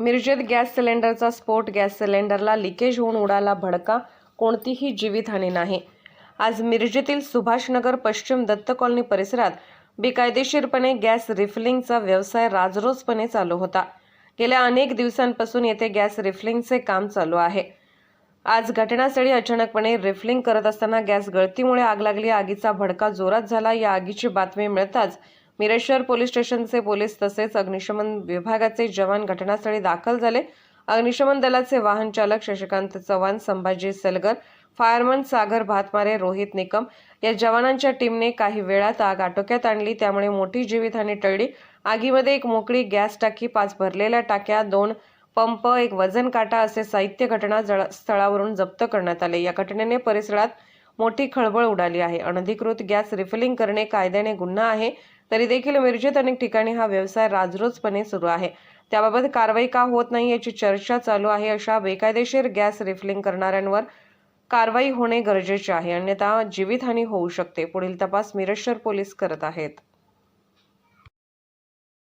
मिरजेत gas सिलेंडरचा स्फोट gas सिलेंडरला leakage होऊन उडाला भडका कोणतीही जीवितहानी नाही. आज मिरजेतील सुभाषनगर पश्चिम दत्त कॉलनी परिसरात बेकायदेशीरपणे गॅस रिफिलिंगचा व्यवसाय राजरोजपणे चालू होता. गेल्या अनेक दिवसांपासून येथे गॅस रिफिलिंगचे काम चालू आहे. आज घटनास्थळी अचानकपणे रिफलिंग करत असताना गॅस गळतीमुळे आग लागली. आगीचा भडका जोरात झाला. या आगीची बातमी मिळताच मिरेश्वर पोलीस स्टेशनचे पोलीस तसेच अग्निशमन विभागाचे जवान घटनास्थळी दाखल झाले. अग्निशमन दलाचे वाहन चालक शशिकांत चव्हाण संभाजी सलगर फायरमन सागर भातमारे रोहित निकम या जवानांच्या टीमने काही वेळात आग आटोक्यात आणली. त्यामुळे मोठी जीवितहानी टळली. आगीमध्ये एक मोकळी गॅस टाकी पाच भरलेल्या टाक्या दोन पंप एक वजन काटा असे साहित्य घटना जळ- स्थळावरून जप्त करण्यात आले. या घटनेने परिसरात मोठी खळबळ उडाली आहे. अनधिकृत गॅस रिफिलिंग करणे कायद्याने गुन्हा आहे. तरी देखील मिरजेत अनेक ठिकाणी हा व्यवसाय राजरोजपणे सुरू आहे. त्याबाबत कारवाई का होत नाही याची चर्चा चालू आहे अशा बेकायदेशीर गॅस रिफिलिंग करणाऱ्यांवर कारवाई होणे गरजेचे आहे. अन्यथा जीवितहानी होऊ शकते. पुढील तपास मिरजशर पोलीस करत आहेत.